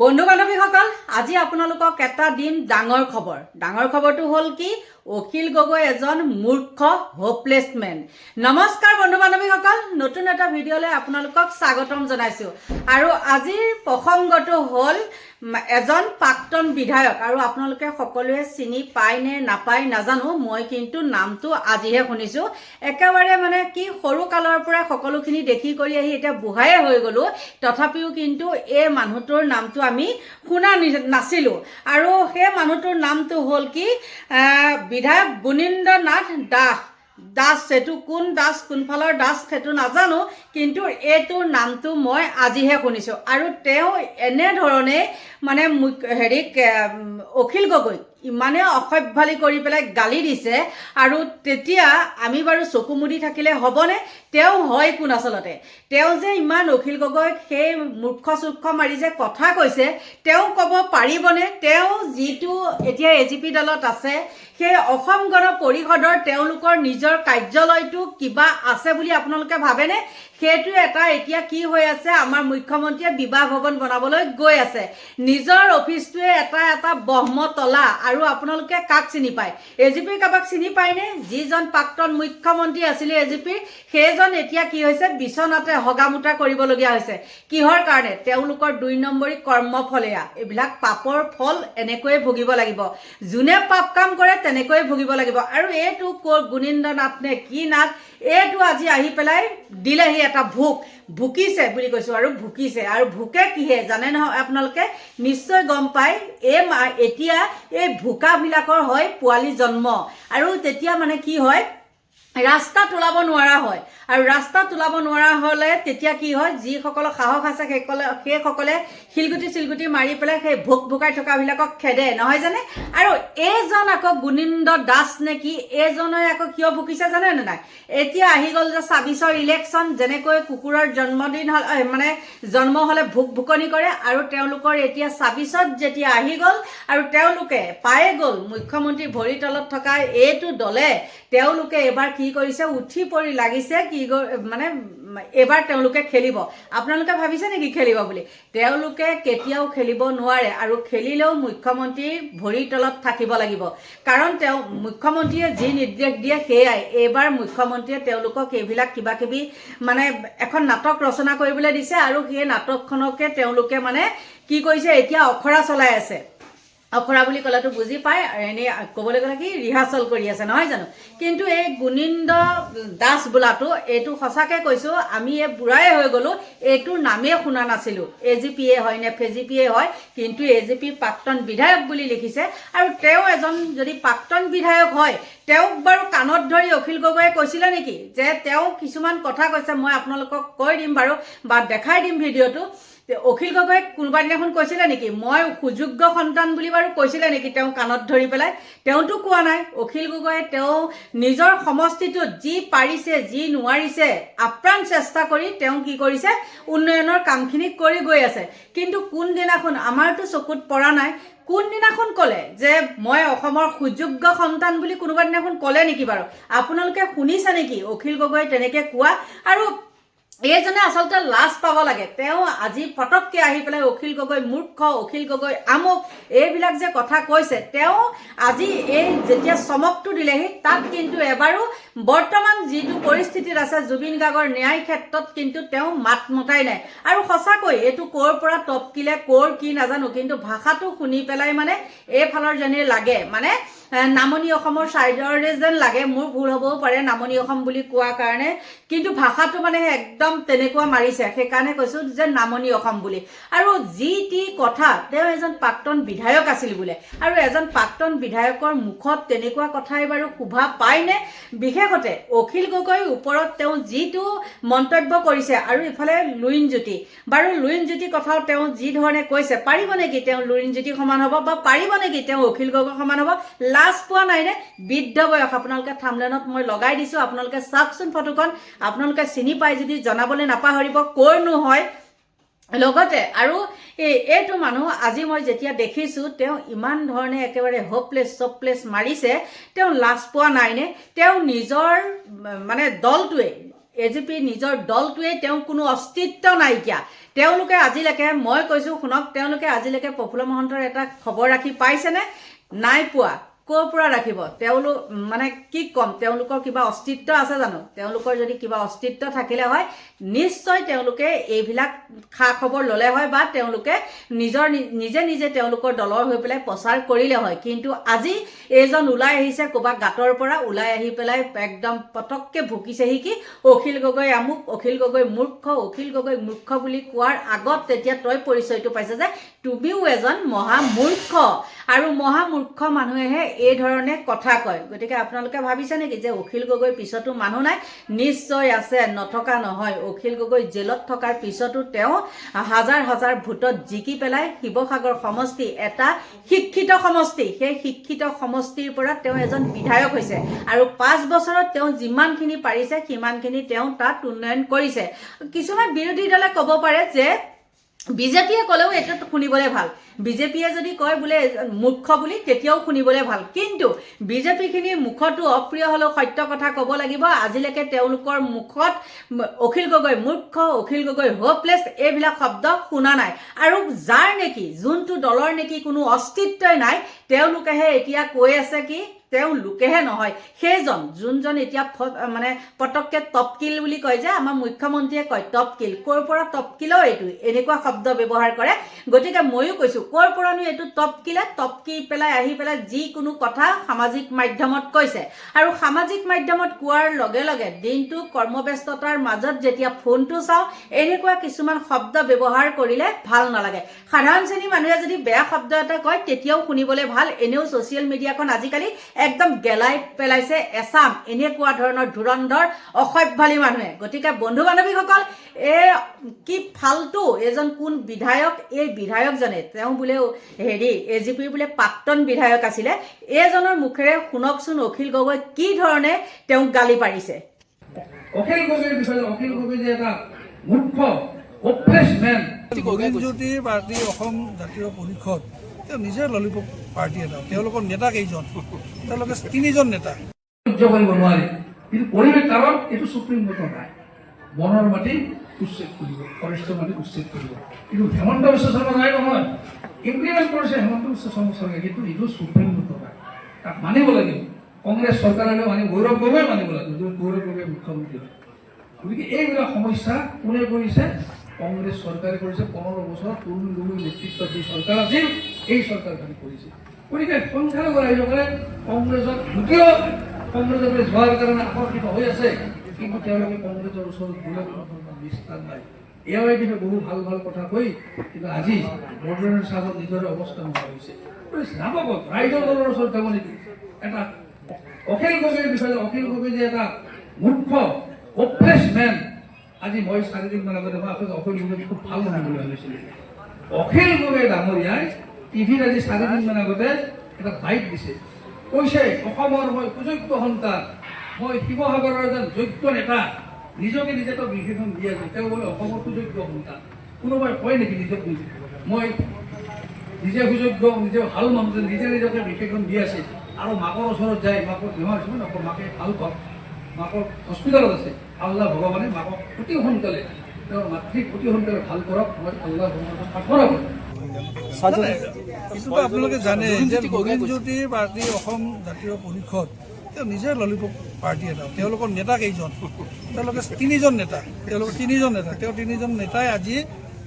বন্ধু বান্ধৱীসকল আজি আপোনালোকক এটা দিন ডাঙৰ খবৰ। ডাঙৰ খবৰটো হ'ল কি, অখিল গগৈ এজন মূৰ্খ হোপলেছমেন নমস্কাৰ বন্ধু বান্ধৱীসকল নতুন এটা ভিডিঅ'লৈ আপোনালোকক স্বাগতম জনাইছোঁ। আৰু আজিৰ প্ৰসংগটো হ'ল এজন প্ৰাক্তন বিধায়ক আৰু আপোনালোকে সকলোৱে চিনি পায় নে নাপায় নাজানো মই কিন্তু নামটো আজিহে শুনিছোঁ। একেবাৰে মানে কি সৰু কালৰ পৰা সকলোখিনি দেখি কৰি আহি এতিয়া বুঢ়ায়ে হৈ গ'লোঁ তথাপিও কিন্তু এই মানুহটোৰ নামটো আমি শুনা নাছিলোঁ। আৰু সেই মানুহটোৰ নামটো হ'ল কি বিধায়ক গুণীন্দ্ৰ নাথ দাস। দাস সেইটো কোন দাস কোনফালৰ দাস সেইটো নাজানো, কিন্তু এইটোৰ নামটো মই আজিহে শুনিছোঁ। আৰু তেওঁ এনেধৰণে মানে হেৰিক অখিল গগৈক ইমানে অসভ্যালি কৰি পেলাই গালি দিছে আৰু তেতিয়া আমি বাৰু চকু মুদি থাকিলে হ'বনে? তেওঁ হয় কোন আচলতে? তেওঁ যে ইমান অখিল গগৈক সেই মূৰ্খ চূৰ্খ মাৰি যে কথা কৈছে, তেওঁ ক'ব পাৰিবনে? তেওঁ যিটো এতিয়া এ জি পি দলত আছে, সেই অসম গণ পৰিষদৰ তেওঁলোকৰ নিজৰ কাৰ্যালয়টো কিবা আছে বুলি আপোনালোকে ভাবেনে? সেইটো এটা এতিয়া কি হৈ আছে, আমাৰ মুখ্যমন্ত্ৰীয়ে বিবাহ ভৱন বনাবলৈ গৈ আছে। নিজৰ অফিচটোৱে এটা এটা ব্ৰহ্মতলা আৰু আপোনালোকে কাক চিনি পায়? এ জি পিৰ কাৰোবাক চিনি পায়নে? যিজন প্ৰাক্তন মুখ্যমন্ত্ৰী আছিলে এ জি পিৰ সেইজন এতিয়া কি হৈছে? বিচনাতে হগামোটা কৰিবলগীয়া হৈছে। কিহৰ কাৰণে? তেওঁলোকৰ দুই নম্বৰী কৰ্মফলীয়া এইবিলাক পাপৰ ফল এনেকৈয়ে ভুগিব লাগিব। যোনে পাপ কাম কৰে তেনেকৈয়ে ভুগিব লাগিব। আৰু এইটো ক'ৰ গুণীন্দ্ৰ নাথ নে কি নাথ এইটো আজি আহি পেলাই দিলেহি এটা ভোক। ভুকিছে বুলি কৈছোঁ আৰু ভুকিছে। আৰু ভোকে কিহে? জানে নহয় আপোনালোকে? নিশ্চয় গম পায় এই এতিয়া এই ভোকাবিলাকৰ হয় পোৱালি জন্ম। আৰু তেতিয়া মানে কি হয় ৰাস্তাত ওলাব নোৱাৰা হয়। আৰু ৰাস্তাত ওলাব নোৱাৰা হ'লে তেতিয়া কি হয়, যিসকলৰ সাহস আছে সেইসকলে সেইসকলে শিলগুটি চিলগুটি মাৰি পেলাই সেই ভোক ভোকাই থকাবিলাকক খেদে, নহয় জানে? আৰু এইজন আকৌ গুণীন্দ্ৰ দাস নে কি এইজনে আকৌ কিয় ভুকিছে জানে নে নাই? এতিয়া আহি গ'ল যে ছাব্বিছৰ ইলেকশ্যন যেনেকৈ কুকুৰৰ জন্মদিন হ'ল মানে জন্ম হ'লে ভোক ভুকনি কৰে, আৰু তেওঁলোকৰ এতিয়া ছাব্বিছত যেতিয়া আহি গ'ল, আৰু তেওঁলোকে পায়ে গ'ল মুখ্যমন্ত্ৰী ভৰিৰ তলত থকা এইটো দলে, তেওঁলোকে এইবাৰ কি কৰিছে, উঠি পৰি লাগিছে, কি মানে এইবাৰ তেওঁলোকে খেলিব। আপোনালোকে ভাবিছে নেকি খেলিব বুলি? তেওঁলোকে কেতিয়াও খেলিব নোৱাৰে আৰু খেলিলেও মুখ্যমন্ত্ৰীৰ ভৰিৰ তলত থাকিব লাগিব। কাৰণ তেওঁ, মুখ্যমন্ত্ৰীয়ে যি নিৰ্দেশ দিয়ে সেয়াই। এইবাৰ মুখ্যমন্ত্ৰীয়ে তেওঁলোকক এইবিলাক কিবা কিবি মানে এখন নাটক ৰচনা কৰিবলৈ দিছে আৰু সেই নাটকখনকে তেওঁলোকে মানে কি কৰিছে, এতিয়া অখৰা চলাই আছে। অখৰা বুলি ক'লেতো বুজি পায় আৰু এনেই ক'বলৈ গ'লে কি ৰিহাৰ্চল কৰি আছে, নহয় জানো? কিন্তু এই গুণীন্দ্ৰ দাস বোলাটো, এইটো সঁচাকৈ কৈছোঁ, আমি এই বুঢ়াই হৈ গ'লোঁ এইটোৰ নামেই শুনা নাছিলোঁ। এ জি পিয়ে হয় নে ফে জি পিয়ে হয়, কিন্তু এ জি পিৰ প্ৰাক্তন বিধায়ক বুলি লিখিছে আৰু তেওঁ এজন যদি প্ৰাক্তন বিধায়ক হয়, তেওঁক বাৰু কাণত ধৰি অখিল গগৈয়ে কৈছিলে নেকি? যে তেওঁ কিছুমান কথা কৈছে, মই আপোনালোকক কৈ দিম বাৰু বা দেখাই দিম ভিডিঅ'টো। অখিল গগৈয়ে কোনোবা দিনাখন কৈছিলে নেকি? মই সুযোগ্য সন্তান বুলি বাৰু কৈছিলে নেকি? তেওঁ কাণত ধৰি পেলাই। তেওঁতো কোৱা নাই। অখিল গগৈয়ে তেওঁ নিজৰ সমষ্টিটোত যি পাৰিছে, যি নোৱাৰিছে, আপ্ৰাণ চেষ্টা কৰি তেওঁ কি কৰিছে? উন্নয়নৰ কামখিনি কৰি গৈ আছে। কিন্তু কোনদিনাখন? আমাৰতো চকুত পৰা নাই। কোনদিনাখন ক'লে যে মই অসমৰ সুযোগ্য সন্তান বুলি কোনোবা দিনাখন ক'লে নেকি বাৰু? আপোনালোকে শুনিছে নেকি? অখিল গগৈয়ে তেনেকৈ কোৱা। আৰু এইজনে আচলতে লাজ পাব লাগে। তেওঁ আজি পটককৈ আহি পেলাই অখিল গগৈ মূৰ্খ অখিল গগৈ আমুক এইবিলাক যে কথা কৈছে তেওঁ আজি এই যেতিয়া চমকটো দিলেহি তাত কিন্তু এবাৰো বৰ্তমান যিটো পৰিস্থিতিত আছে জুবিন গাৰ্গৰ ন্যায় ক্ষেত্ৰত কিন্তু তেওঁ মাত মতাই নাই। আৰু সঁচাকৈ এইটো ক'ৰ পৰা টপকিলে ক'ৰ কি নাজানো কিন্তু ভাষাটো শুনি পেলাই মানে এইফালৰ যেনে লাগে মানে নামনি অসমৰ ছাইডৰে যেন লাগে মোৰ ভুল হ'বও পাৰে নামনি অসম বুলি কোৱা কাৰণে। কিন্তু ভাষাটো মানে একদম তেনেকুৱা মাৰিছে। সেইকাৰণে কৈছোঁ যে নামনি অসম বুলি। আৰু যি টি কথা তেওঁ এজন প্ৰাক্তন বিধায়ক আছিল বোলে। আৰু এজন প্ৰাক্তন বিধায়কৰ মুখত তেনেকুৱা কথাই বাৰু শোভা পায়নে? বিশেষতে অখিল গগৈৰ ওপৰত তেওঁ যিটো মন্তব্য কৰিছে আৰু ইফালে লুইন জ্যোতি বাৰু লুইন জ্যোতি কথাও তেওঁ যি ধৰণে কৈছে পাৰিব নেকি তেওঁ লুইন জ্যোতি সমান হ'ব বা পাৰিব নেকি তেওঁ অখিল গগৈ সমান হ'ব? লাজ পোৱা নাইনে বৃদ্ধ বয়স, আপোনালোকে থামলেনত মই লগাই দিছোঁ, আপোনালোকে চাওকচোন ফটোখন আপোনালোকে চিনি পাই যদি জনাবলৈ নাপাহৰিব ক'ৰনো হয়। লগতে আৰু এই, এইটো মানুহ আজি মই যেতিয়া দেখিছোঁ, তেওঁ ইমান ধৰণে একেবাৰে হোপলেছ চপলেছ মাৰিছে। তেওঁ লাজ পোৱা নাইনে তেওঁ নিজৰ মানে দলটোৱে এ জি পিৰ নিজৰ দলটোৱে তেওঁ কোনো অস্তিত্ব নাইকিয়া। তেওঁলোকে আজিলৈকে, মই কৈছোঁ শুনক, তেওঁলোকে আজিলৈকে প্ৰফুল্ল মহন্তৰ এটা খবৰ ৰাখি পাইছেনে? নাই পোৱা। ক'ৰ পৰা ৰাখিব? তেওঁলোক মানে কি ক'ম? তেওঁলোকৰ কিবা অস্তিত্ব আছে জানো? তেওঁলোকৰ যদি কিবা অস্তিত্ব থাকিলে হয়, নিশ্চয় তেওঁলোকে এইবিলাক খা খবৰ ল'লে হয় বা তেওঁলোকে নিজৰ নিজে নিজে তেওঁলোকৰ দলৰ হৈ পেলাই প্ৰচাৰ কৰিলে হয়। কিন্তু আজি এইজন ওলাই আহিছে, ক'ৰবাত গাঁতৰ পৰা ওলাই আহি পেলাই একদম পটককৈ ভুকিছেহি কি? অখিল গগৈ আমুক, অখিল গগৈ মূৰ্খ, অখিল গগৈ মূৰ্খ বুলি কোৱাৰ আগত তেতিয়া তই পৰিচয়টো পাইছে যে তুমিও এজন মহামূৰ্খ। আৰু মহামূৰ্খ মানুহেহে এই ধৰণে কথা কয়। গতিকে আপোনালোকে ভাবিছে নেকি যে অখিল গগৈৰ পিছতো মানুহ নাই? নিশ্চয় আছে, নথকা নহয়। অখিল গগৈ জেলত থকাৰ পিছতো তেওঁ হাজাৰ হাজাৰ ভোটত জিকি পেলাই শিৱসাগৰ সমষ্টি এটা শিক্ষিত সমষ্টি। সেই শিক্ষিত সমষ্টিৰ পৰা তেওঁ এজন বিধায়ক হৈছে। আৰু পাঁচ বছৰত তেওঁ যিমানখিনি পাৰিছে, সিমানখিনি তেওঁ তাত উন্নয়ন কৰিছে। কিছুমান বিৰোধী দলে ক'ব পাৰে যে বিজেপিয়ে ক'লেও এইটো শুনিবলৈ ভাল। বিজেপিয়ে যদি কয় বোলে মূৰ্খ বুলি তেতিয়াও শুনিবলৈ ভাল। কিন্তু বিজেপিখিনিৰ মুখতো অপ্ৰিয় হ'লেও সত্য কথা ক'ব লাগিব। আজিলৈকে তেওঁলোকৰ মুখত অখিল গগৈ মূৰ্খ অখিল গগৈ হোপলেছ এইবিলাক শব্দ শুনা নাই। আৰু যাৰ নেকি যোনটো দলৰ নেকি কোনো অস্তিত্বই নাই তেওঁলোকেহে এতিয়া কৈ আছে কি তেওঁ লোকেহে নহয়। সেইজন, যোনজন এতিয়া মানে পটককৈ টপকিল বুলি কয় যে, আমাৰ মুখ্যমন্ত্ৰীয়ে কয় টপকিল ক'ৰ পৰা টপকিলো এইটো? এনেকুৱা শব্দ ব্যৱহাৰ কৰে। গতিকে ময়ো কৈছোঁ, ক'ৰ পৰানো এইটো টপকিলে টপকি পেলাই, আহি পেলাই যিকোনো কথা সামাজিক মাধ্যমত কৈছে। আৰু সামাজিক মাধ্যমত কোৱাৰ লগে লগে দিনটো কৰ্মব্যস্ততাৰ মাজত যেতিয়া ফোনটো চাওঁ, এনেকুৱা কিছুমান শব্দ ব্যৱহাৰ কৰিলে ভালো নালাগে। সাধাৰণ শ্ৰেণীৰ মানুহে যদি বেয়া শব্দ এটা কয়, তেতিয়াও শুনিবলৈ ভালো। এনেও ছ'চিয়েল মিডিয়াখন আজিকালি একদম গেলাই পেলাইছে এচাম এনেকুৱা ধৰণৰ ধুৰন্ধৰ অসভ্যালী মানুহে। গতিকে বন্ধু বান্ধৱীসকল এই কি ফাল্টু এজন কোন বিধায়ক এই বিধায়কজনে? তেওঁ বোলে হেৰি এ জি পিৰ বোলে প্ৰাক্তন বিধায়ক আছিলে। এইজনৰ মুখেৰে শুনকচোন অখিল গগৈ কি ধৰণে তেওঁক গালি পাৰিছে। অখিল গগৈৰ বিষয়ে অখিল গগৈ যে এটা মূৰ্খ hopeless men Jyoti party Asom Jatiya Parishad তেওঁ নিজে ললিপপ পাৰ্টী এটা তেওঁলোকৰ নেতা কেইজন? তেওঁলোকে তিনিজন নেতা। সহ্য কৰিব নোৱাৰি। কিন্তু পৰিৱেশ কাৰণ এইটো চুপ্ৰিম কোৰ্টৰ নাই বনৰ মাটি উচ্ছেদ কৰিব ফৰেষ্টৰ মাটি উচ্ছেদ কৰিব। কিন্তু হেমন্ত বিশ্ব শৰ্মা নাই নহয়। ইমপ্লিমেণ্ট কৰিছে হেমন্ত বিশ্ব শৰ্মা চৰকাৰে কিন্তু এইটো চুপ্ৰিম কোৰ্টৰ নাই তাক মানিব লাগিব কংগ্ৰেছ চৰকাৰে মানিব গৌৰৱ গগৈ মানিব লাগিব য'ত গৌৰৱ গগৈ মুখ্যমন্ত্ৰী হয়। গতিকে এইবিলাক সমস্যা কোনে কৰিছে? কংগ্ৰেছ চৰকাৰে কৰিছে পোন্ধৰ বছৰ তৰুণ গগৈৰ নেতৃত্বত যি চৰকাৰ আছিল এই চৰকাৰখনে কৰিছে গতিকে সংখ্যালঘু ৰাইজসকলে কংগ্ৰেছত দ্বিতীয় কংগ্ৰেছৰ ফালে যোৱাৰ কাৰণে আকৰ্ষিত হৈ আছে, কিন্তু তেওঁলোকে কংগ্ৰেছৰ ওচৰত ধৰণৰ বিস্তাৰ নাই। এওঁৱে কিন্তু বহু ভালো ভালো কথা কৈ কিন্তু আজি বৰদলৈৰ চাহত নিজৰে অৱস্থা নোহোৱা হৈছে। ক'ত ৰাইজৰ দলৰ ওচৰত যাব নেকি? এটা অখিল গগৈৰ বিষয়ে, অখিল গগৈ যে এটা মূৰ্খ হোপলেছ মেন আজি মই চাৰিদিনমান আগতে মই আপোনাক অখিল গগৈ খুব ভালো মানুহ বুলি ভাবিছিলোঁ। অখিল গগৈ ডাঙৰীয়াই টিভিত আজি চাৰিদিনমান আগতে এটা বাইক দিছে। কৈছে, অসমৰ মই সুযোগ্য সন্তান মই শিৱসাগৰৰ এজন যোগ্য নেতা, নিজকে নিজে তেওঁ বিশেষণ দি আছে। তেওঁ বোলে অসমৰ সুযোগ্য সন্তান কোনোবাই কয় নেকি নিজক নিজে? মই নিজে সুযোগ্য, নিজে ভালো মানুহ নিজে নিজকে বিশেষণ দি আছে। আৰু মাকৰ ওচৰত যায় মাকক বেমাৰ হৈছে নকওঁ মাকে ভালো পাওক মাকক হস্পিটেলত আছে। আল্লাহ ভগৱানে মাকক অতি সোনকালে তেওঁৰ মাতৃক অতি সোনকালে ভালো কৰক মই আল্লাহ ভগৱানক প্ৰাৰ্থনা কৰোঁ। এইটোতো আপোনালোকে জানে যে জ্যোতি পাৰ্টী অসম জাতীয় পৰিষদ তেওঁ নিজে ললিপপ পাৰ্টী এটা তেওঁলোকৰ নেতা কেইজন? তেওঁলোকে তিনিজন নেতা তেওঁলোকৰ তিনিজন নেতা তেওঁ তিনিজন নেতাই আজি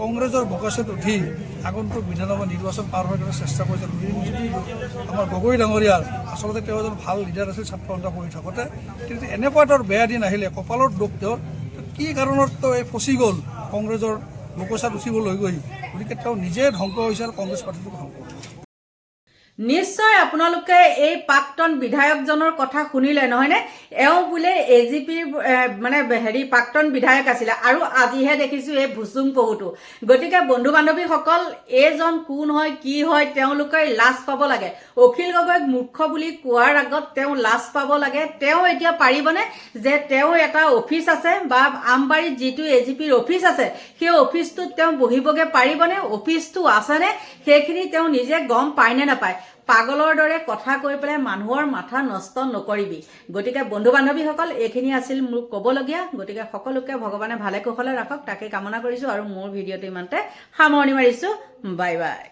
কংগ্ৰেছৰ বকচত উঠি আগন্তুক বিধানসভা নিৰ্বাচন পাৰ হৈ চেষ্টা কৰিছে। জ্যোতি আমাৰ গগৈ ডাঙৰীয়াৰ আচলতে তেওঁ এজন ভালো লিডাৰ আছিল, ছাত্ৰ সন্থা থাকোঁতে। কিন্তু এনেকুৱা এটাৰ বেয়া দিন আহিলে, কপালত দুখ তেওঁৰ। কি কাৰণত তেওঁ এই ফচি গ'ল? কংগ্ৰেছৰ বকচাত উঠিবলৈ গৈ। গতিকে তেওঁ নিজে ধ্বংস হৈছে আৰু কংগ্ৰেছ পাৰ্টীটো ধ্বংস নিশ্চয় আপোনালোকে এই প্ৰাক্তন বিধায়কজনৰ কথা শুনিলে, নহয়নে? এওঁ বোলে এ জি পিৰ মানে হেৰি প্ৰাক্তন বিধায়ক আছিলে আৰু আজিহে দেখিছোঁ এই ভুচুং পহুটো। গতিকে বন্ধু বান্ধৱীসকল এইজন কোন হয়, কি হয়, তেওঁলোকে লাজ পাব লাগে। অখিল গগৈক মূৰ্খ বুলি কোৱাৰ আগত তেওঁ লাজ পাব লাগে। তেওঁ এতিয়া পাৰিবনে যে তেওঁ এটা অফিচ আছে বা আমবাৰীত যিটো এ জি পিৰ অফিচ আছে, সেই অফিচটোত তেওঁ বহিবগৈ পাৰিবনে? অফিচটো আছেনে? সেইখিনি তেওঁ নিজে গম পায়নে নাপায়? পাগলৰ দৰে কথা কৈ পেলাই মানুহৰ মাথা নষ্ট নকৰিবি। গতিকে বন্ধু বান্ধৱীসকল এইখিনি আছিল মোৰ ক'বলগীয়া। গতিকে সকলোকে ভগৱানে ভালে কুশলে ৰাখক। তাকে কামনা কৰিছোঁ আৰু মোৰ ভিডিঅ'টো ইমানতে সামৰণি মাৰিছোঁ। Bye bye